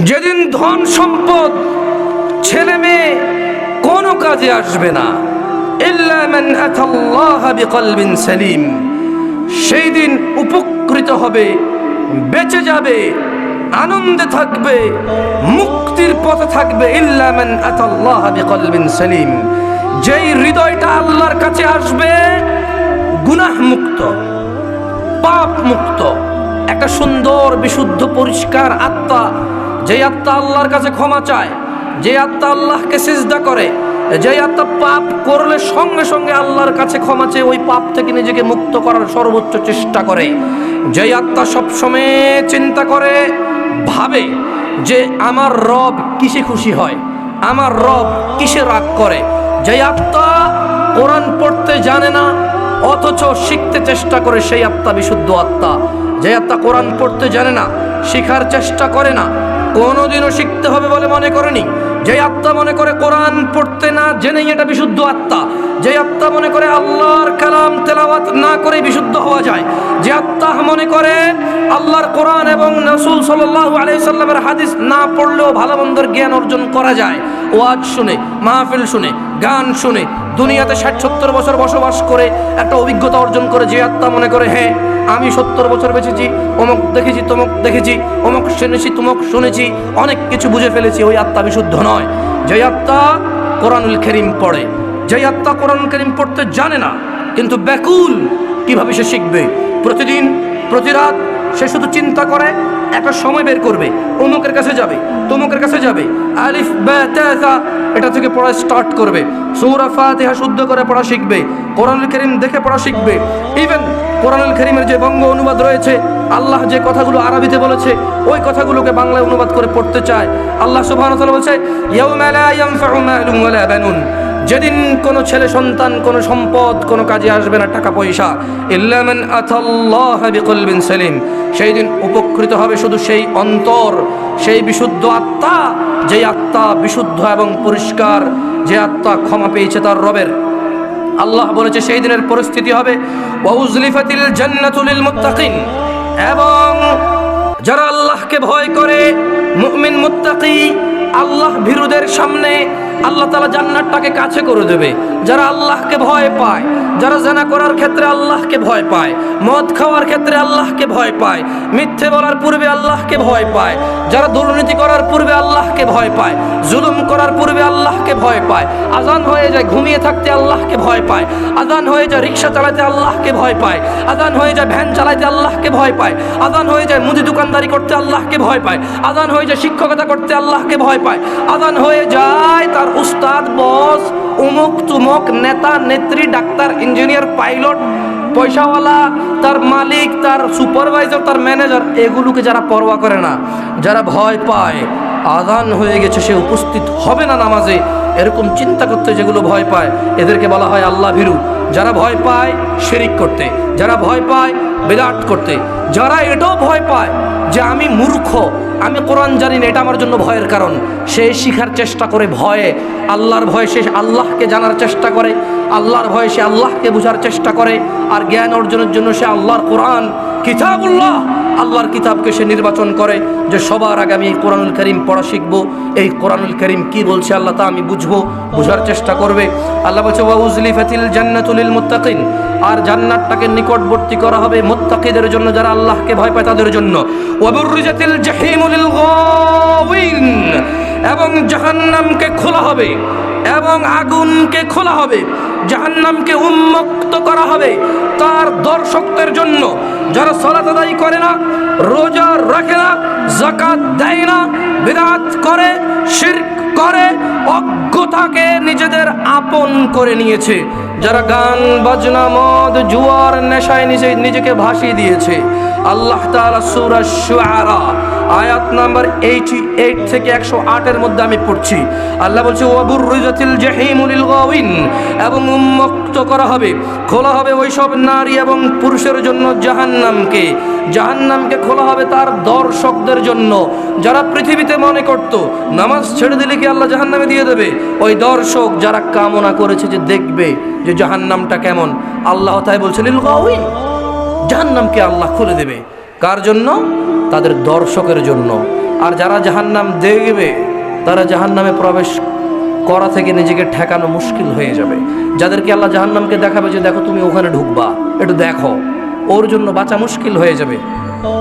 যেদিন ধন সম্পদ ছেলে মেয়ে কোনো কাজে আসবে না সালিম, সেই দিন উপকৃত হবে, বেঁচে যাবে, আনন্দে থাকবে, মুক্তির পথে থাকবে সালিম। যেই হৃদয়টা আল্লাহর কাছে আসবে, গুনাহ মুক্ত, পাপ মুক্ত, একটা সুন্দর, বিশুদ্ধ, পরিষ্কার আত্মা যে আত্মা আল্লাহর কাছে ক্ষমা চায়, যে আত্মা আল্লাহকে সিজদা করে, যে আত্মা পাপ করলে সঙ্গে সঙ্গে আল্লাহর কাছে ক্ষমা চেয়ে ওই পাপ থেকে নিজেকে মুক্ত করার সর্বোচ্চ চেষ্টা করে। যে আত্মা সবসময় চিন্তা করে, ভাবে যে আমার রব কিসে খুশি হয়, আমার রব কিসে রাগ করে। যে আত্মা কোরআন পড়তে জানে না, অথচ শিখতে চেষ্টা করে সেই আত্মা বিশুদ্ধ আত্মা। যে আত্মা কোরআন পড়তে জানে না, শিখার চেষ্টা করে না কোনোদিনও শিখতে হবে বলে মনে করেনি। যে আত্মা মনে করে কোরআন পড়তে না জেনেই এটা বিশুদ্ধ আত্মা। যে আত্মা মনে করে আল্লাহর কালাম তেলাওয়াত না করে বিশুদ্ধ হওয়া যায়। যে আত্মা মনে করে আল্লাহর কোরআন এবং নসুল সাল্লাল্লাহু আলাইহি সাল্লামের হাদিস না পড়লেও ভালো মন্দর জ্ঞান অর্জন করা যায়। ওয়াজ শুনে, মাহফিল শুনে, গান শুনে, দুনিয়াতে ষাট সত্তর বছর বসবাস করে একটা অভিজ্ঞতা অর্জন করে যে আত্মা মনে করে হ্যাঁ আমি সত্তর বছর বেঁচেছি, অমুক দেখেছি, তমুক দেখেছি, অমুক শুনেছি, তমুক শুনেছি, অনেক কিছু বুঝে ফেলেছি, ওই আত্মা বিশুদ্ধ নয়। যে আত্মা কোরআনুল করিম পড়ে, যে আত্মা কোরআন করিম পড়তে জানে না, কিন্তু ব্যাকুল কীভাবে সে শিখবে? প্রতিদিন প্রতি রাত সে শুধু চিন্তা করে, একটা সময় বের করবে, অমুকের কাছে যাবে, তমুকের কাছে যাবে, আলিফ এটা থেকে পড়া স্টার্ট করবে, সূরা ফাতিহা শুদ্ধ করে পড়া শিখবে, কোরআনুল করিম দেখে পড়া শিখবে ইভেন কোরআনুল করিমের যে বঙ্গ অনুবাদ রয়েছে, আল্লাহ যে কথাগুলো আরবিতে বলেছে, ওই কথাগুলোকে বাংলায় অনুবাদ করে পড়তে চায়। আল্লাহ সুবহানাহু বলছে যেদিন কোনো ছেলে, সন্তান, কোনো সম্পদ, কোনো কাজে আসবে না টাকা পয়সা ইল্লামান সালিম। সেই দিন উপকৃত হবে শুধু সেই অন্তর, সেই বিশুদ্ধ আত্মা, যেই আত্মা বিশুদ্ধ এবং পরিষ্কার, যে আত্মা ক্ষমা পেয়েছে তার রবের। আল্লাহ বলেছে, সেই দিনের পরিস্থিতি হবে জান্নাতুল এবং যারা আল্লাহকে ভয় করে, মুমিন মুত্তাকি, আল্লাহ ভীরুদের সামনে আল্লাহ তালা জান্নাতটাকে কাছে করে দেবে। যারা আল্লাহকে ভয় পায়, যারা জানা করার ক্ষেত্রে আল্লাহকে ভয় পায়, মদ খাওয়ার ক্ষেত্রে আল্লাহকে ভয় পায়, মিথ্যে বলার পূর্বে আল্লাহকে ভয় পায়, যারা দুর্নীতি করার পূর্বে আল্লাহকে ভয় পায়। জুলুম করার পূর্বে আল্লাহকে ভয় পায়। আজান হয়ে যায় ঘুমিয়ে থাকতে আল্লাহকে ভয় পায়। আজান হয়ে যায় রিক্সা চালাতে আল্লাহকে ভয় পায়। আজান হয়ে যায় ভ্যান চালাতে আল্লাহকে ভয় পায়। আজান হয়ে যায় মুদি দোকানদারি করতে আল্লাহকে ভয় পায়। আজান হয়ে যায় শিক্ষকতা করতে আল্লাহকে ভয় পায়। আজান হয়ে যায় তার উস্তাদ, বস, উমুক, তুমুক, নেতা, নেত্রী, ডাক্তার, ইঞ্জিনিয়ার, পাইলট, পয়সাওয়ালা, তার মালিক, তার সুপারভাইজার, তার ম্যানেজার, এগুলোকে যারা পরোয়া করে না, যারা ভয় পায় আদান হয়ে গেছে, সে উপস্থিত হবে না নামাজে। এরকম চিন্তা করতে যেগুলো ভয় পায়, এদেরকে বলা হয় আল্লাহ ভীরু। যারা ভয় পায়, শেরিক করতে। যারা ভয় পায় বিরাট করতে। যারা এটাও ভয় পায় যে আমি মূর্খ, আমি কোরআন জানি না, এটা আমার জন্য ভয়ের কারণ। সে শিখার চেষ্টা করে ভয়ে। আল্লাহর ভয়ে সে আল্লাহকে জানার চেষ্টা করে। আল্লাহর ভয়ে সে আল্লাহকে বোঝার চেষ্টা করে। আর জ্ঞান অর্জনের জন্য সে আল্লাহর কোরআন, কিতাবুল্লাহ আল্লাহর কিতাবকে সে নির্বাচন করে যে সবার আগে আমি এই কোরআনুল করিম পড়া শিখব। এই কোরআনুল করিম কি বলছে আল্লাহ তা আমি বুঝব, বোঝার চেষ্টা করবে। আল্লাহ বলছে ওয়াউজলিফাতিল জান্নাতুলিল মুত্তাকিন। আর জান্নাতটাকে নিকটবর্তী করা হবে মুত্তাকিদের জন্য যারা আল্লাহকে ভয় পায় তাদের জন্য। ওয়াবুররিজাতিল জাহিমুলিল গাওয়িন। এবং জাহান্নামকে খোলা হবে। এবং আগুনকে খোলা হবে, জাহান্নামকে উন্মুক্ত করা হবে তার দর্শকদের জন্য। যারা সলাত করে না, রোজা রাখে না জাকাত দেয় না বিরাট করে, শিরক করে, অজ্ঞতাকে নিজেদের আপন করে নিয়েছে। যারা গান, বাজনা, মদ, জুয়ার নেশায় নিজে, নিজেকে ভাসিয়ে দিয়েছে। আল্লাহ তাআলা সূরা শুআরা আয়াত নাম্বার এইটি এইট থেকে একশো আটের মধ্যে আমি পড়ছি। আল্লাহ বলছে, ওয়াবুর রিজাতিল জাহিমুলিল গাওয়িন। এবং উন্মুক্ত করা হবে, খোলা হবে ওইসব নারী এবং পুরুষের জন্য জাহান্নামকে। জাহান্নামকে খোলা হবে তার দর্শকদের জন্য। যারা পৃথিবীতে মনে করত, নামাজ ছেড়ে দিলে কি আল্লাহ জাহান্নামে দিয়ে দেবে? ওই দর্শক যারা কামনা করেছে যে দেখবে যে জাহান্নামটা কেমন, আল্লাহ তাই বলছে, লিল গাওয়িন। জাহান্নামকে আল্লাহ খুলে দেবে। কার জন্য? তাদের দর্শকের জন্য। আর যারা জাহান্নাম দেখবে, তারা জাহান্নামে প্রবেশ করা থেকে নিজেকে ঠেকানো মুশকিল হয়ে যাবে। যাদেরকে আল্লাহ জাহান্নামকে দেখাবে যে, দেখো তুমি ওখানে ঢুকবা, একটু দেখো। ওর জন্য বাঁচা মুশকিল হয়ে যাবে।